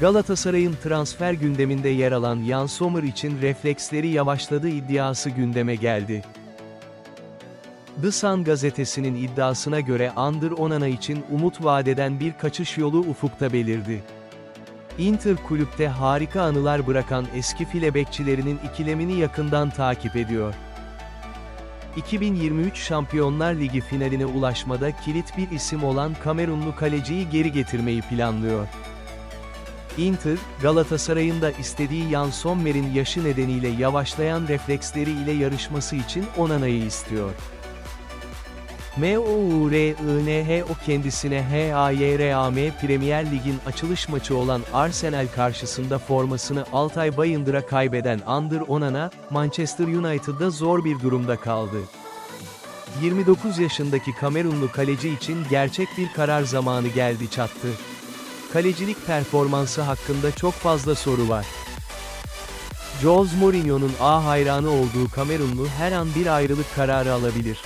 Galatasaray'ın transfer gündeminde yer alan Jan Sommer için refleksleri yavaşladı iddiası gündeme geldi. The Sun gazetesinin iddiasına göre Andır Onana için umut vadeden bir kaçış yolu ufukta belirdi. Inter kulüpte harika anılar bırakan eski file bekçilerinin ikilemini yakından takip ediyor. 2023 Şampiyonlar Ligi finaline ulaşmada kilit bir isim olan Kamerunlu kaleciyi geri getirmeyi planlıyor. Inter, Galatasaray'ın da istediği Jan Sommer'in yaşı nedeniyle yavaşlayan refleksleri ile yarışması için Onana'yı istiyor. MOURINH o kendisine HAYRAM Premier Lig'in açılış maçı olan Arsenal karşısında formasını Altay Bayındır'a kaybeden Andır Onana, Manchester United'da zor bir durumda kaldı. 29 yaşındaki Kamerunlu kaleci için gerçek bir karar zamanı geldi çattı. Kalecilik performansı hakkında çok fazla soru var. Jose Mourinho'nun A hayranı olduğu Kamerunlu her an bir ayrılık kararı alabilir.